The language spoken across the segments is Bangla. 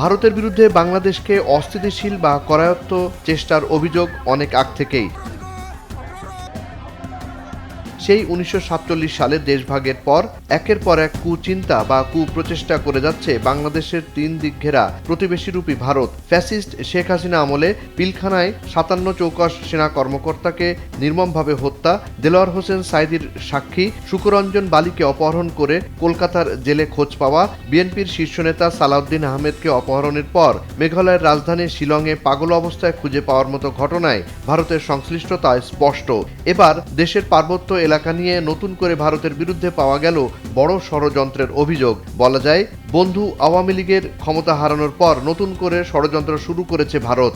ভারতের বিরুদ্ধে বাংলাদেশকে অস্থিতিশীল বা করায়ত্ত চেষ্টার অভিযোগ অনেক আগ থেকেই। সেই উনিশশো সাতচল্লিশ সালে দেশভাগের পর একের পর এক কুচিন্তা বা কুপ্রচেষ্টা করে যাচ্ছে বাংলাদেশের তিন দিক ঘেরা প্রতিবেশীরূপী ভারত। ফ্যাসিস্ট শেখ হাসিনা আমলে পিলখানায় সাতান্ন চৌকস সেনা কর্মকর্তাকে নির্মমভাবে হত্যা, দেলোয়ার হোসেন সাইদির সাক্ষী সুকরঞ্জন বালিকে অপহরণ করে কলকাতার জেলে খোঁজ পাওয়া, বিএনপির শীর্ষ নেতা সালাউদ্দিন আহমেদকে অপহরণের পর মেঘালয়ের রাজধানী শিলংয়ে পাগল অবস্থায় খুঁজে পাওয়ার মতো ঘটনায় ভারতের সংশ্লিষ্টতা স্পষ্ট। এবার দেশের পার্বত্য এলাকা নিয়ে নতুন করে ভারতের বিরুদ্ধে পাওয়া গেল বড় ষড়যন্ত্রের অভিযোগ। বলা যায়, বন্ধু আওয়ামী লীগের ক্ষমতা হারানোর পর নতুন করে ষড়যন্ত্র শুরু করেছে ভারত।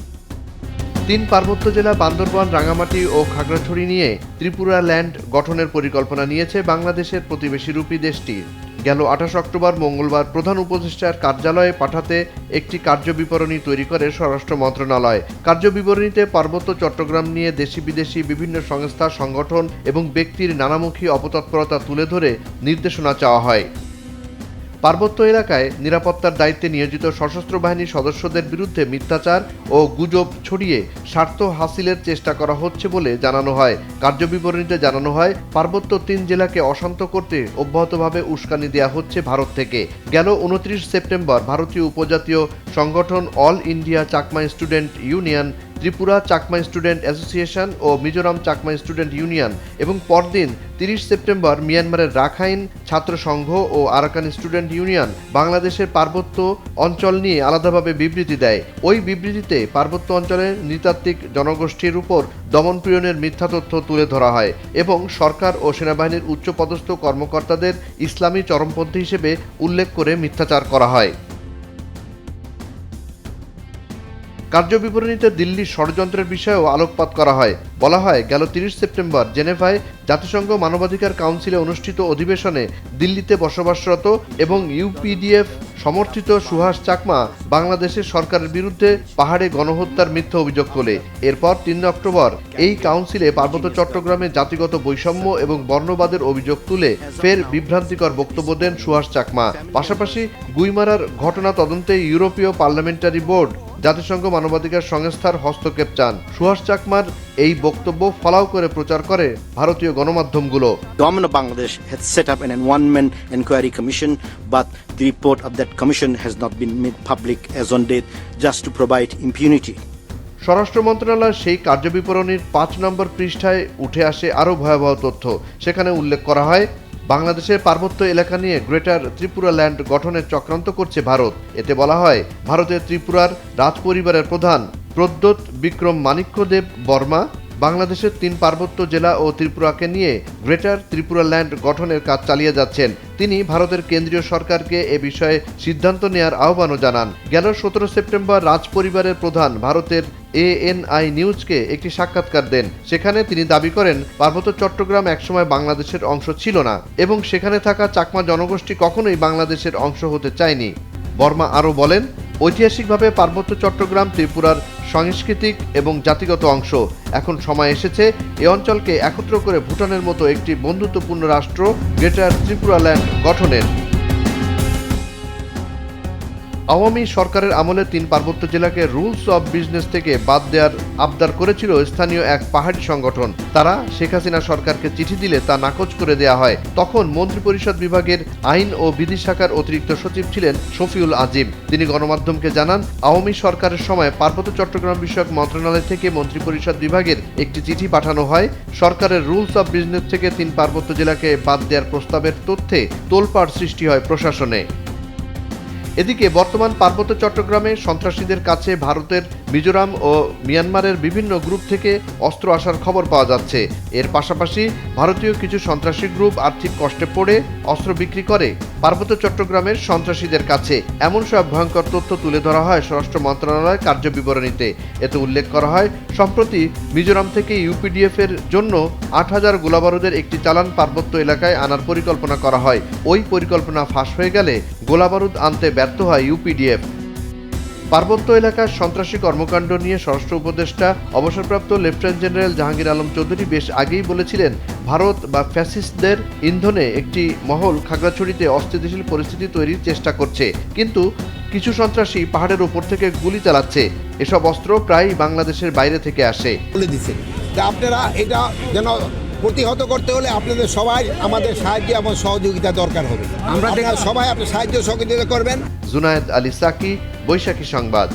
তিন পার্বত্য জেলা বান্দরবান, রাঙামাটি ও খাগড়াছড়ি নিয়ে ত্রিপুরা ল্যান্ড গঠনের পরিকল্পনা নিয়েছে বাংলাদেশের প্রতিবেশীরূপী দেশটি। গেল আঠাশ অক্টোবর মঙ্গলবার প্রধান উপদেষ্টার কার্যালয়ে পাঠাতে একটি কার্যবিবরণী তৈরি করে স্বরাষ্ট্র মন্ত্রণালয়। কার্যবিবরণীতে পার্বত্য চট্টগ্রাম নিয়ে দেশি বিদেশি বিভিন্ন সংস্থা, সংগঠন এবং ব্যক্তির নানামুখী অপতৎপরতা তুলে ধরে নির্দেশনা চাওয়া হয়। পার্বত্য এলাকায় নিরাপত্তার দায়িত্বে নিয়োজিত সশস্ত্র বাহিনীর সদস্যদের বিরুদ্ধে মিথ্যাচার ও গুজব ছড়িয়ে স্বার্থ হাসিলের চেষ্টা করা হচ্ছে বলে জানানো হয়। কার্যবিবরণীতে জানানো হয়, পার্বত্য তিন জেলাকে অশান্ত করতে অব্যাহতভাবে উস্কানি দেওয়া হচ্ছে ভারত থেকে। গেল উনত্রিশ সেপ্টেম্বর ভারতীয় উপজাতীয় সংগঠন all India Chakma student union Tripura Chakma student association ও মিজোরাম চাকমা স্টুডেন্ট ইউনিয়ন এবং পরদিন তিরিশ সেপ্টেম্বর মিয়ানমারের রাখাইন ছাত্র সংঘ ও আরাকান স্টুডেন্ট ইউনিয়ন বাংলাদেশের পার্বত্য অঞ্চল নিয়ে আলাদাভাবে বিবৃতি দেয়। ওই বিবৃতিতে পার্বত্য অঞ্চলের নৃতাত্ত্বিক জনগোষ্ঠীর উপর দমনপীড়নের মিথ্যা তথ্য তুলে ধরা হয় এবং সরকার ও সেনাবাহিনীর উচ্চপদস্থ কর্মকর্তাদের ইসলামী চরমপন্থী হিসেবে উল্লেখ করে মিথ্যাচার করা হয়। কার্যবিবরণীতে দিল্লির ষড়যন্ত্রের বিষয়েও আলোকপাত করা হয়। বলা হয়, গেল তিরিশ সেপ্টেম্বর জেনেভায় জাতিসংঘ মানবাধিকার কাউন্সিলে অনুষ্ঠিত অধিবেশনে দিল্লিতে বসবাসরত এবং ইউপিডিএফ সমর্থিত সুহাস চাকমা বাংলাদেশের সরকারের বিরুদ্ধে পাহাড়ে গণহত্যার মিথ্যা অভিযোগ তোলে। এরপর তিন অক্টোবর এই কাউন্সিলে পার্বত্য চট্টগ্রামে জাতিগত বৈষম্য এবং বর্ণবাদের অভিযোগ তুলে ফের বিভ্রান্তিকর বক্তব্য দেন সুহাস চাকমা। পাশাপাশি গুইমারার ঘটনা তদন্তে ইউরোপীয় পার্লামেন্টারি বোর্ড জাতিসংঘ মানবাধিকার সংস্থার হস্তক্ষেপ চান। সুহাস চাকমার এই বক্তব্য ফলাও করে প্রচার করে ভারতীয় গণমাধ্যমগুলো। Government Bangladesh has set up an one enquiry commission but the report of that commission has not been public as on just to provide impunity স্বরাষ্ট্র মন্ত্রণালয় সেই কার্যবিবরণীর পাঁচ নম্বর পৃষ্ঠায় উঠে আসে আরও ভয়াবহ তথ্য। সেখানে উল্লেখ করা হয় বাংলাদেশের পার্বত্য এলাকা নিয়ে গ্রেটার ত্রিপুরা ল্যান্ড গঠনের চক্রান্ত করছে ভারত। এতে বলা হয়, ভারতের ত্রিপুরার রাজ পরিবারের প্রধান প্রদ্যোৎ বিক্রম মাণিক্যদেব বর্মা বাংলাদেশের তিন পার্বত্য জেলা ও ত্রিপুরাকে নিয়ে গ্রেটার ত্রিপুরা ল্যান্ড গঠনের কাজ চালিয়ে যাচ্ছেন। তিনি ভারতের কেন্দ্রীয় সরকারকে এ বিষয়ে সিদ্ধান্ত নেয়ার আহ্বানও জানান। গেল সতেরো সেপ্টেম্বর রাজ পরিবারের প্রধান ভারতের এএনআই নিউজকে একটি সাক্ষাৎকার দেন। সেখানে তিনি দাবি করেন, পার্বত্য চট্টগ্রাম একসময় বাংলাদেশের অংশ ছিল না এবং সেখানে থাকা চাকমা জনগোষ্ঠী কখনোই বাংলাদেশের অংশ হতে চায়নি। বর্মা আরও বলেন ঐতিহাসিকভাবে পার্বত্য চট্টগ্রাম, ত্রিপুরার সাংস্কৃতিক এবং জাতিগত অংশ। এখন সময় এসেছে এ অঞ্চলকে একত্র করে ভুটানের মতো একটি বন্ধুত্বপূর্ণ রাষ্ট্র, গ্রেটার ত্রিপুরা ল্যান্ড গঠনের। আওয়ামী সরকারের আমলে তিন পার্বত্য জেলাকে রুলস অব বিজনেস থেকে বাদ দেওয়ার আবদার করেছিল স্থানীয় এক পাহাড়ি সংগঠন। তারা শেখ হাসিনা সরকারকে চিঠি দিলে তা নাকচ করে দেয়া হয়। তখন মন্ত্রিপরিষদ বিভাগের আইন ও বিধি শাখার অতিরিক্ত সচিব ছিলেন শফিউল আজিম। তিনি গণমাধ্যমকে জানান, আওয়ামী সরকারের সময় পার্বত্য চট্টগ্রাম বিষয়ক মন্ত্রণালয় থেকে মন্ত্রিপরিষদ বিভাগের একটি চিঠি পাঠানো হয়। সরকারের রুলস অব বিজনেস থেকে তিন পার্বত্য জেলাকে বাদ দেওয়ার প্রস্তাবের তথ্যে তোলপাড় সৃষ্টি হয় প্রশাসনে। এদিকে বর্তমান পার্বত্য চট্টগ্রামে সন্ত্রাসীদের কাছে ভারতের মিজোরাম ও মিয়ানমারের বিভিন্ন গ্রুপ থেকে অস্ত্র আসার খবর পাওয়া যাচ্ছে। এর পাশাপাশি ভারতীয় কিছু সন্ত্রাসী গ্রুপ আর্থিক কষ্টে পড়ে অস্ত্র বিক্রি করে পার্বত্য চট্টগ্রামের সন্ত্রাসীদের কাছে। এমন সব ভয়ঙ্কর তথ্য তুলে ধরা হয় স্বরাষ্ট্র মন্ত্রণালয়ের কার্যবিবরণীতে। এতে উল্লেখ করা হয়, সম্প্রতি মিজোরাম থেকে ইউপিডিএফ এর জন্য আট হাজার গোলাবারুদের একটি চালান পার্বত্য এলাকায় আনার পরিকল্পনা করা হয়। ওই পরিকল্পনা ফাঁস হয়ে গেলে গোলাবারুদ আনতে ব্যর্থ হয় ইউপিডিএফ। পার্বত্য এলাকার সন্ত্রাসী কর্মকাণ্ড নিয়ে স্বরাষ্ট্র উপদেষ্টা, অবসরপ্রাপ্ত লেফটেন্যান্ট জেনারেল জাহাঙ্গীর আলম চৌধুরী বেশ আগেই বলেছিলেন, ভারত বা ফ্যাসিস্টদের ইন্ধনে একটি মহল খাগড়াছড়িতে অস্থিতিশীল পরিস্থিতি তৈরির চেষ্টা করছে। কিন্তু কিছু সন্ত্রাসী পাহাড়ের উপর থেকে গুলি চালাচ্ছে। এসব অস্ত্র প্রায়ই বাংলাদেশের বাইরে থেকে আসে। আপনারা এটা যেন প্রতিহত করতে হলে আপনাদের সবাই আমাদের সাহায্য এবং সহযোগিতা দরকার হবে। আমরা সবাই আপনি সাহায্য সহযোগিতা করবেন। জুনায়েদ আলী সাকি বৈশাখী সংবাদ।